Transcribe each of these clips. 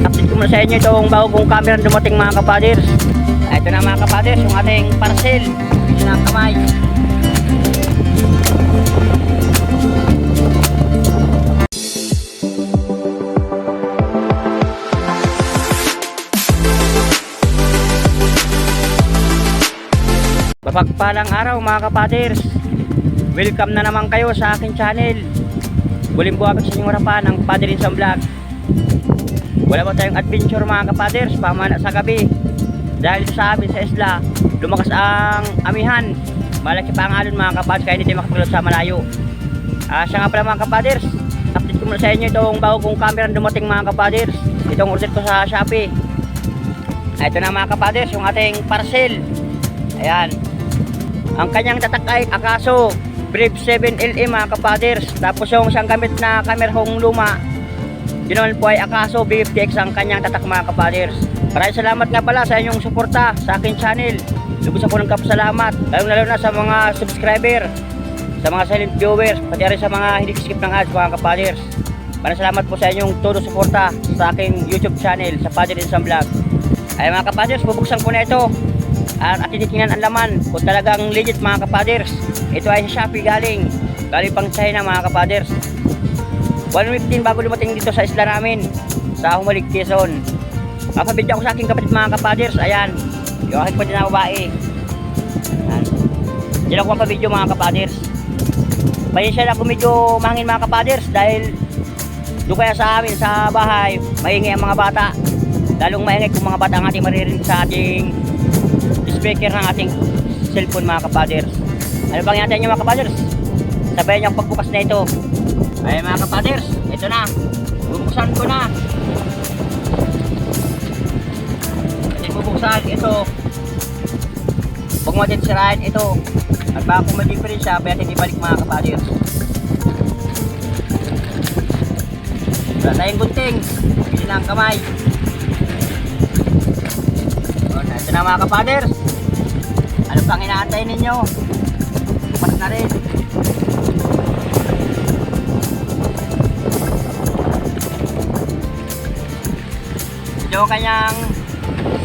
update ko muna sa inyo itong bagong camera dumating mga kapaders. Ah, Ito na mga kapaders, yung ating parcel. Ito na ang kamay. Mapagpalang araw mga kapaders. Welcome na naman kayo sa aking channel. Buling buwabag sa inyong harapan ang Padre Sam Vlog. Wala ba tayong adventure mga kapaders pamana sa gabi. Dahil sa amin sa isla, lumakas ang amihan. Malaki pa ang alon mga kapaders kaya hindi tayo makatulog sa malayo. Ah, siya nga pala mga kapaders, update ko muna sa inyo itong bago camera dumating mga kapaders. Itong order ko sa Shopee. Ah, Ito na mga kapaders, yung ating parcel. Ayan. Ang kanyang tatak ay Akaso Brave 7LE mga kapaders. Tapos yung siyang gamit na camera hong luma, yun po ay Akaso BFTX ang kanyang tatak mga kapaders. Maraming salamat nga pala sa inyong suporta sa aking channel. Lubos ako ng kapasalamat. Lalo lalo na sa mga subscriber, sa mga silent viewers, pati rin sa mga hindi skip ng ads mga kapaders. Maraming salamat po sa inyong todo suporta sa aking YouTube channel, sa Padre Sam Vlog. Ay mga kapaders, bubuksan ko na ito. At, at tinitingnan ang laman kung talagang legit mga kapaders. Ito ay sa Shopee galing. Galing pang China mga kapaders. 115 bago dumating dito sa isla namin. Sa Humalig, Quezon. Mapabidya ko sa aking kapatid mga kapaders. Ayan. Yung aking kapatid na babae. Ayan. Ako mapabidyo mga kapaders. Pasensya na kung medyo mahangin mga kapaders dahil doon kaya sa amin sa bahay, maingay ang mga bata. Lalong maingay kung mga bata ang ating maririnig sa ating speaker ng ating cellphone mga kapaders. Ano bang natin yung mga kapaders? Sabayan niyo ang pagbukas na ito. Ay mga kapaders, ito na. Bubuksan ko na. Kasi bubuksan ito. Huwag mo din sirain ito. At baka kung may diferensya, kaya hindi balik mga kapaders. Wala tayong gunting. Hindi na ang kamay. Ito na mga kapaders. Ano pang inaantay ninyo? Bukas na rin. Ito kanyang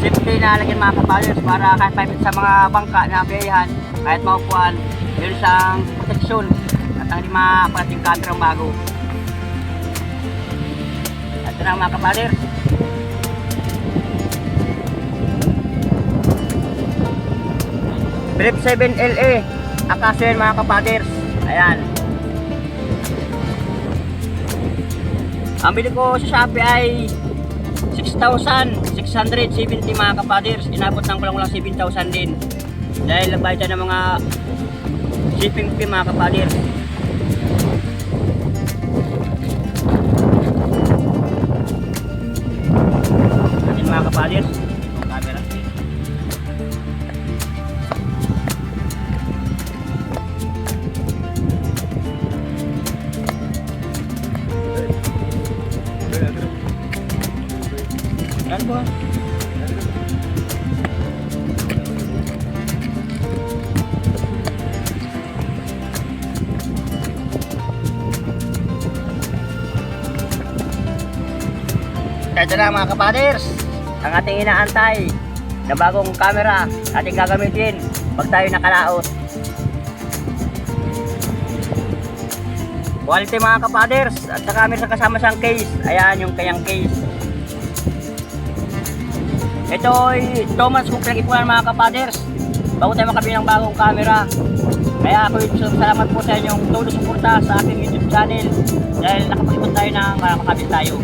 safety na lagyan mga kapaders para kahit pahimit sa mga bangka na biyahan, kahit maupuan, yun isang proteksyon at ang lima parating kamerang bago. Ito na mga kapaders. Brave 7 LA. Akaso yan mga kapaders. Ayan. Ang bili ko sa Shopee ay 6,670 mga kapaders. Inabot ng kulang lang 7,000 din. Dahil siya ng mga shipping fee mga kapaders. Ayan mga kapaders. Ito na mga kapaders, ang ating inaantay na bagong camera ating gagamitin pag tayo nakalaot. Quality mga kapaders at saka meron kasama siyang case. Ayan yung kayang case. Ito ay Thomas Cook ng ipunan mga kapaders. Bago tayo makabili ng bagong camera. Kaya ako salamat po sa inyong todo suporta sa aking YouTube channel. Dahil nakapag-ipon tayo na para makabili tayo.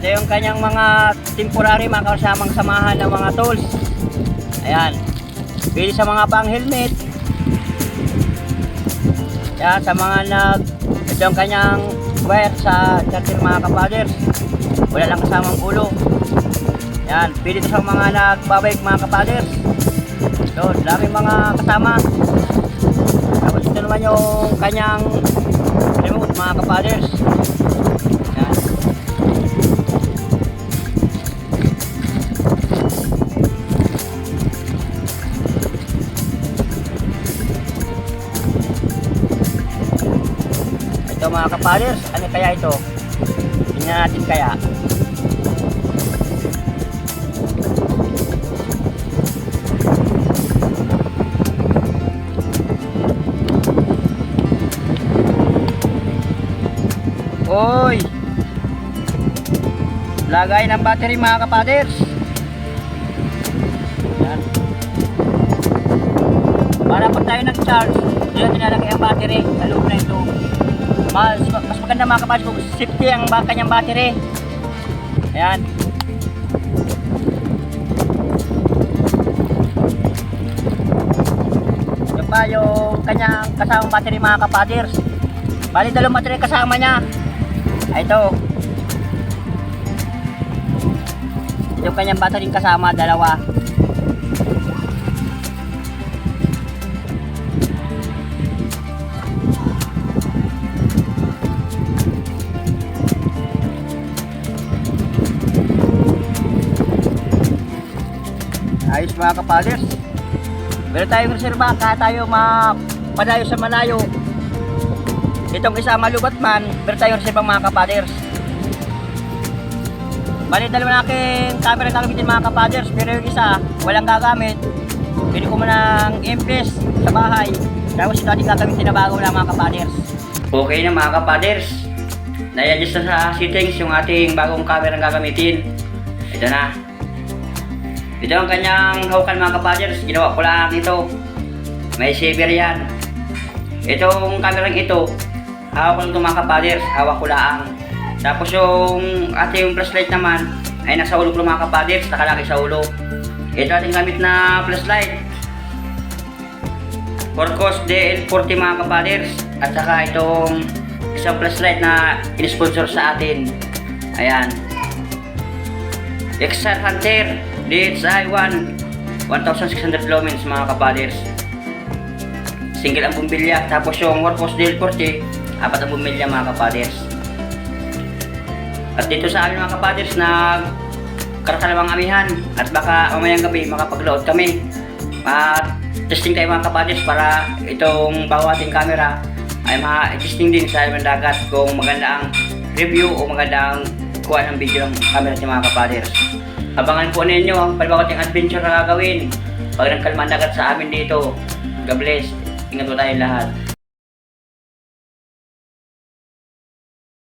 Ito yung kanyang mga temporary mga kasamang samahan ng mga tools. Ayan. Pili sa mga pang helmet. Yan, sa mga nag... Ito yung kanyang wire sa charger mga kapaders. Wala lang kasamang ulo. Yan, pili ito sa mga nagbabike mga kapaders. So, dami mga kasama. Tapos ito naman yung kanyang remote mga kapaders. Ito mga kapaders, ano kaya ito? Tingnan natin kaya. Oy! Lagay ng battery mga kapaders. Para pag tayo nag-charge, dito tinalagay ang battery sa loob na ito. Mas, mas maganda mga kapaders kung safety ang kanyang battery. Ayan. Yung pa yung kanyang kasamang battery mga kapaders. Bali dalawang battery kasama niya. Ay, ito. Yung kanyang battery kasama, dalawa. Ayos mga kapaders. Meron tayong reserva kahit tayo mapadayo sa malayo. Itong isa malubat man, meron tayong reserva mga kapaders. Bali, dalawa na aking camera gagamitin mga kapaders, pero yung isa, walang gagamit. Pili ko muna ng impres sa bahay. Tapos ito ating gagamitin na bago na mga kapaders. Okay na mga kapaders. Na-adjust na sa settings yung ating bagong camera gagamitin. Ito na. Ito ang kanyang hawakan mga kapaders. Ginawa ko lang ito. May saver yan. Itong kamerang ito, hawak ko lang ito mga kapaders. Hawak ko lang. Tapos yung ating flashlight naman, ay nasa ulo ko mga kapaders. Nakalaki sa ulo. Ito ating gamit na flashlight. Porcos DL40 mga kapaders. At saka itong isang flashlight na in-sponsor sa atin. Ayan. XR Hunter DXI 1 1600 lumens mga kapaders. Single ang bumbilya tapos yung Workhorse DL40 apat ang bumbilya mga kapaders. At dito sa amin mga kapaders nag karakalawang amihan at baka mamayang gabi makapag-load kami. At testing tayo mga kapaders para itong bago ating camera ay ma-testing din sa ng dagat kung maganda ang review o maganda ang kuha ng video ng camera ng mga kapaders. Abangan po ninyo ang palibawating adventure na gagawin pag nagkalma ang dagat sa amin dito. God bless. Ingat po tayo lahat.